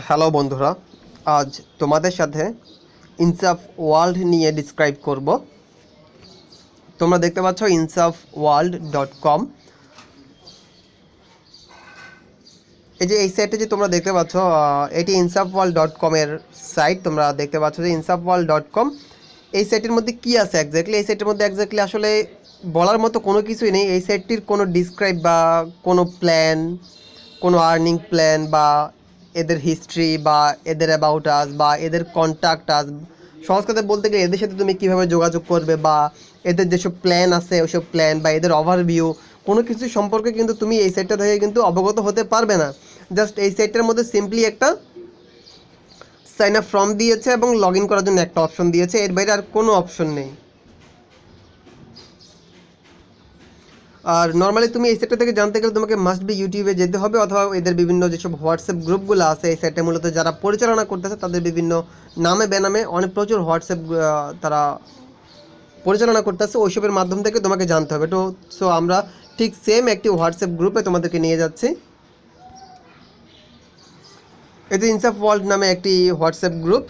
Hello বন্ধুরা, আজ তোমাদের সাথে ইনসাফ ওয়ার্ল্ড নিয়ে ডিসক্রাইব করব। তোমরা দেখতে পাচ্ছ ইনসাফ ওয়ার্ল্ড ডট কম। এই যে এই সাইটে যে তোমরা দেখতে পাচ্ছ এটি ইনসাফ ওয়ার্ল্ড ডট কমের সাইট। তোমরা দেখতে পাচ্ছ যে ইনসাফ ওয়ার্ল্ড ডট কম, এই সাইটের মধ্যে কি আছে এক্স্যাক্টলি এই সাইটের মধ্যে এক্স্যাক্টলি আসলে বলার মতো কোনো কিছুই নেই। এই সাইটটির কোনো ডিসক্রাইব বা কোনো প্ল্যান কোনো আর্নিং প্ল্যান বা এদের হিস্ট্রি বা এদের অ্যাবাউট আস বা এদের কন্ট্যাক্ট আস সহজ বলতে গেলে এদের সাথে তুমি কীভাবে যোগাযোগ করবে বা এদের যেসব প্ল্যান আছে, ওইসব প্ল্যান বা এদের ওভারভিউ কোনো কিছু সম্পর্কে কিন্তু তুমি এই সাইটটা থেকে কিন্তু অবগত হতে পারবে না। জাস্ট এই সাইটটার মধ্যে সিম্পলি একটা সাইন আপ ফর্ম দিয়েছে এবং লগ ইন করার জন্য একটা অপশন দিয়েছে। এর বাইরে আর কোনো অপশন নেই। আর নর্মালি তুমি এই সেটটা থেকে জানতে গেলে তোমাকে মাস্ট বি ইউটিউবে যেতে হবে অথবা এদের বিভিন্ন যেসব হোয়াটসঅ্যাপ গ্রুপগুলো আছে, এই সাইটে মূলত যারা পরিচালনা করতেছে তাদের বিভিন্ন নামে বেনামে অনেক প্রচুর হোয়াটসঅ্যাপ তারা পরিচালনা করতেছে। ওইসবের মাধ্যম থেকে তোমাকে জানতে হবে। তো সো আমরা ঠিক সেম একটি হোয়াটসঅ্যাপ গ্রুপে তোমাদেরকে নিয়ে যাচ্ছি। এতে ইনসাফ ওয়ার্ল্ড নামে একটি হোয়াটসঅ্যাপ গ্রুপ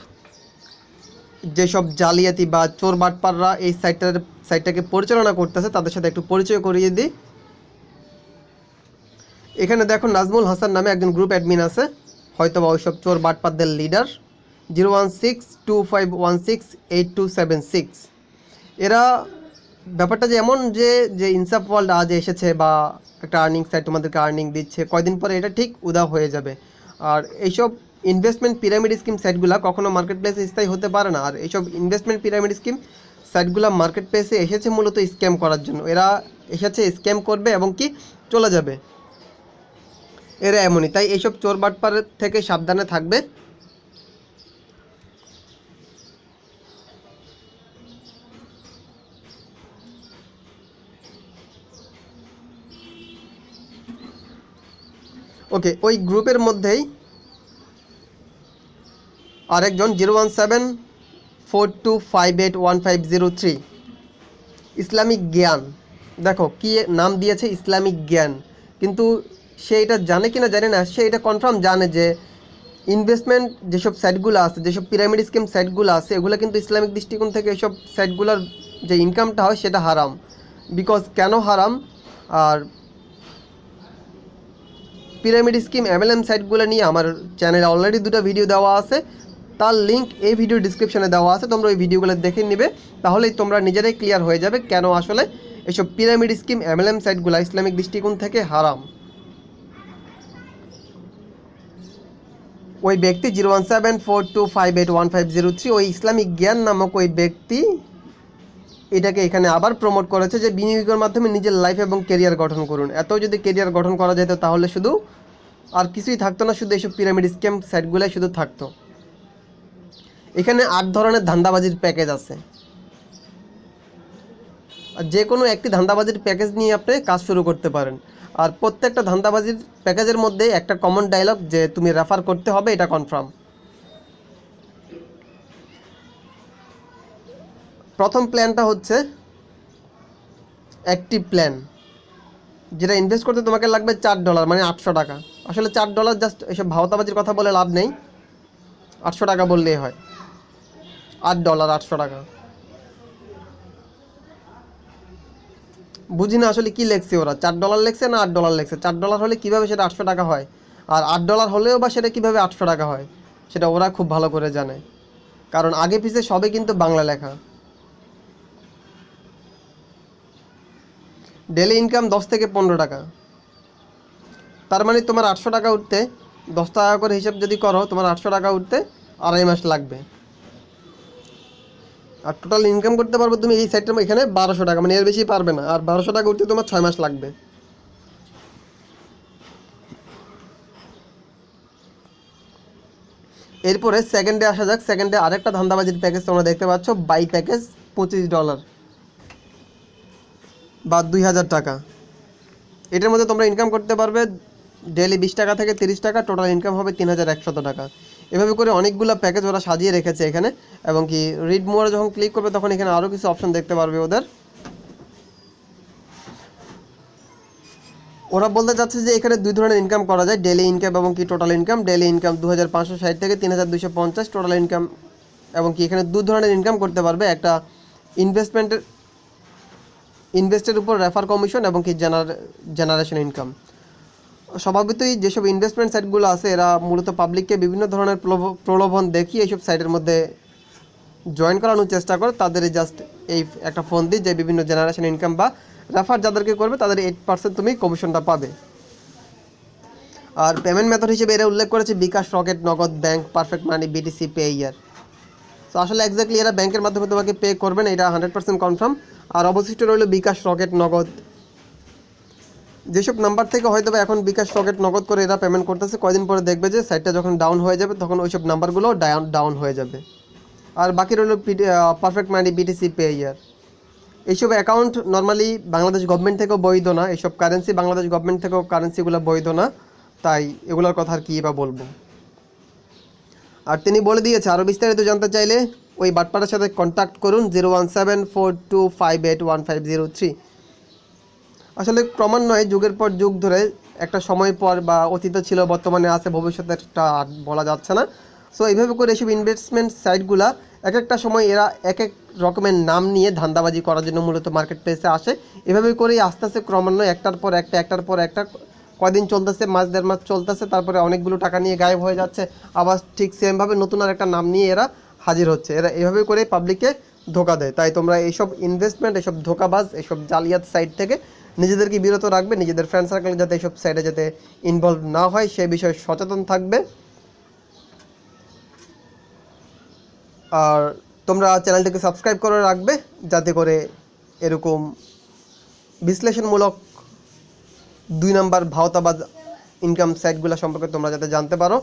যেসব জালিয়াতি বা চোর বাটপাররা এই সাইটটার সাইটটাকে পরিচালনা করতেছে, তাদের সাথে একটু পরিচয় করিয়ে দিই। এখানে দেখো নাজমুল হাসান নামে একজন গ্রুপ অ্যাডমিন আছে হয়তো বা ওইসব চোর বাটপারদের leader zero one six, two five one six, eight two seven six. এরা, ব্যাপারটা যে এমন যে যে ইনসাফ ওয়ার্ল্ড আজ এসেছে বা একটা আর্নিং সাইট তোমাদেরকে আর্নিং দিচ্ছে, কয়দিন পরে এটা ঠিক উদা হয়ে যাবে। আর এইসব ইনভেস্টমেন্ট পিরামিড স্কিম সাইটগুলো কখনো মার্কেট প্লেসে স্থায়ী হতে পারে না। আর এইসব ইনভেস্টমেন্ট পিরামিড স্কিম সাইটগুলো মার্কেট প্লেসে এসেছে মূলত স্ক্যাম করার জন্য। এরা এসেছে স্ক্যাম করবে এবং কি চলে যাবে। এরা এমনই, তাই এইসব চোর বাটপার থেকে সাবধানে থাকবে। ওকে, ওই গ্রুপের মধ্যেই আরেকজন zero one seven four two five eight one five zero three Islamic জ্ঞান। দেখো, কি নাম দিয়েছে? ইসলামিক জ্ঞান। কিন্তু সে এটা জানে কি না জানে না। সে এটা কনফার্ম জানে যে ইনভেস্টমেন্ট যেসব সাইটগুলো আছে, যেসব পিরামিড স্কিম সাইটগুলো আছে, এগুলো কিন্তু ইসলামিক দৃষ্টিকোণ থেকে এসব সাইটগুলোর যে ইনকামটা হয়, সেটা হারাম। বিকজ কেন হারাম? আর পিরামিড স্কিম এমএলএম সাইটগুলো নিয়ে আমার চ্যানেলে অলরেডি দুটো ভিডিও দেওয়া আছে। তার লিঙ্ক এই ভিডিও ডিসক্রিপশনে দেওয়া আছে, তোমরা ওই ভিডিওগুলো দেখে নিবে, তাহলেই তোমরা নিজেরাই ক্লিয়ার হয়ে যাবে কেন আসলে এসব পিরামিড স্কিম এমএলএম সাইটগুলো ইসলামিক দৃষ্টিকোণ থেকে হারাম। ওই ব্যক্তি zero one seven four two five eight one five zero three ওই ইসলামিক জ্ঞান নামক ওই ব্যক্তি এটাকে এখানে আবার প্রমোট করেছে যে বিনিয়োগের মাধ্যমে নিজের লাইফ এবং কেরিয়ার গঠন করুন। এত যদি কেরিয়ার গঠন করা যেত তাহলে শুধু আর কিছুই থাকতো না, শুধু এইসব পিরামিড স্ক্যাম সাইটগুলোই শুধু থাকতো। এখানে আট ধরনের ধান্দাবাজির প্যাকেজ আছে। আর যে কোনো একটি ধান্দাবাজির প্যাকেজ নিয়ে আপনি কাজ শুরু করতে পারেন। আর প্রত্যেকটা ধান্দাবাজির প্যাকেজের মধ্যে একটা কমন ডায়লগ যে তুমি রেফার করতে হবে, এটা কনফার্ম প্রথম প্ল্যানটা হচ্ছে অ্যাক্টিভ প্ল্যান যেটা ইনভেস্ট করতে তোমাকে লাগবে চার ডলার মানে আটশো টাকা। আসলে চার ডলার জাস্ট এসব ভাওতাবাজির কথা বলে লাভ নেই। আটশো টাকা বললেই হয়। আট ডলার, আটশো টাকা। বুঝি না আসলে কি লেখছে ওরা, চার ডলার লেখছে না আট ডলার লেখছে? চার ডলার হলে কীভাবে সেটা আটশো টাকা হয়? আর আট ডলার হলেও বা সেটা কীভাবে আটশো টাকা হয়? সেটা ওরা খুব ভালো করে জানে। কারণ আগে পিছে সবে কিন্তু বাংলা লেখা। ডেলি ইনকাম দশ থেকে পনেরো টাকা। তার মানে তোমার আটশো টাকা উঠতে দশ টাকা করে হিসাব যদি করো, তোমার আটশো টাকা উঠতে আড়াই মাস লাগবে। আর টোটাল ইনকাম করতে পারবে তুমি এই সাইডটার এখানে বারোশো টাকা মানে এর বেশি পারবে না। আর বারোশো টাকা উঠতে তোমার ছয় মাস লাগবে। এরপরে সেকেন্ডে আসা যাক সেকেন্ডে আরেকটা ধান্দাবাজির প্যাকেজ তোমরা দেখতে পাচ্ছ বাই প্যাকেজ পঁচিশ ডলার বা দুই হাজার টাকা। এটার মধ্যে তোমরা ইনকাম করতে পারবে ডেলি বিশ টাকা থেকে তিরিশ টাকা টোটাল ইনকাম হবে তিন হাজার একশত টাকা। এভাবে করে অনেকগুলো প্যাকেজ ওরা সাজিয়ে রেখেছে এখানে, এবং কি রিড মোড়ে যখন ক্লিক করবে তখন এখানে আরও কিছু অপশন দেখতে পারবে ওদের। ওরা বলতে চাচ্ছে যে এখানে দুই ধরনের ইনকাম করা যায় ডেলি ইনকাম এবং কি টোটাল ইনকাম ডেলি ইনকাম দু হাজার পাঁচশো ষাট থেকে তিন হাজার দুশো পঞ্চাশ টোটাল ইনকাম এবং কি এখানে দু ধরনের ইনকাম করতে পারবে। একটা ইনভেস্টমেন্টের ইনভেস্টের উপর রেফার কমিশন এবং কি জেনার জেনারেশন ইনকাম স্বভাবতই যেসব ইনভেস্টমেন্ট সাইটগুলো আছে, এরা মূলত পাবলিককে বিভিন্ন ধরনের প্রলোভ- প্রলোভন দেখিয়ে এইসব সাইটের মধ্যে জয়েন করানোর চেষ্টা করে। তাদের জাস্ট এই একটা ফোন দিয়ে যে বিভিন্ন জেনারেশন ইনকাম বা রেফার যাদেরকে করবে, তাদের এইট পার্সেন্ট তুমি কমিশনটা পাবে। আর পেমেন্ট মেথড হিসেবে এরা উল্লেখ করেছে bKash, Rocket, Nagad bank Perfect Money BTC Payeer তো আসলে এক্স্যাক্টলি এরা ব্যাংকের মাধ্যমে তোমাকে পে করবেন এটা হান্ড্রেড পার্সেন্ট কনফার্ম আর অবশিষ্ট রইল বিকাশ, রকেট, নগদ যেসব নাম্বার থেকে হয়তো এখন বিকাশ রকেট নগদ করে এরা পেমেন্ট করতেছে, কয়দিন পরে দেখবে যে সাইটটা যখন ডাউন হয়ে যাবে, তখন ওইসব নাম্বারগুলো ডাউন ডাউন হয়ে যাবে। আর বাকি রইল পারফেক্ট মানি বিটিসি পে ইয়ার এইসব অ্যাকাউন্ট নর্মালি বাংলাদেশ গভর্নমেন্ট থেকেও বৈধ না, এইসব কারেন্সি বাংলাদেশ গভর্নমেন্ট থেকেও কারেন্সিগুলো বৈধ না, তাই এগুলোর কথা আর কী বা বলব। আর তিনি বলে দিয়েছে আরও বিস্তারিত জানতে চাইলে ওই বাটপাটার সাথে কন্ট্যাক্ট করুন zero one seven four two five eight one five zero three আসলে ক্রমান্বয়ে যুগের পর যুগ ধরে একটা সময় পর বা অতীত ছিল, বর্তমানে আছে ভবিষ্যতে একটা বলা যাচ্ছে না। সো এইভাবে করে এসব ইনভেস্টমেন্ট সাইটগুলা এক একটা সময় এরা এক এক রকমের নাম নিয়ে ধান্দাবাজি করার জন্য মূলত মার্কেট প্লেসে আসে। এভাবে করেই আস্তে আস্তে ক্রমান্বয়ে একটার পর একটা, একটার পর একটা কয়দিন চলতেছে, মাস, দেড় মাস চলতেছে, তারপরে অনেকগুলো টাকা নিয়ে গায়েব হয়ে যাচ্ছে, আবার ঠিক সেমভাবে নতুন আর একটা নাম নিয়ে এরা হাজির হচ্ছে। এরা এভাবে করে পাবলিককে ধোকা দেয়। তাই তোমরা এইসব ইনভেস্টমেন্ট এইসব ধোকাবাজ, এইসব জালিয়াত সাইট থেকে নিজেদেরকে বিরত রাখবে, নিজেদের ফ্রেন্ড সার্কেল যাতে এইসব সাইটে যাতে ইনভলভ না হয়, সে বিষয়ে সচেতন থাকবে। আর তোমরা চ্যানেলটিকে সাবস্ক্রাইব করে রাখবে, যাতে করে এরকম বিশ্লেষণমূলক দুই নাম্বার ভাওতাবাজ ইনকাম সাইটগুলো সম্পর্কে তোমরা যাতে জানতে পারো।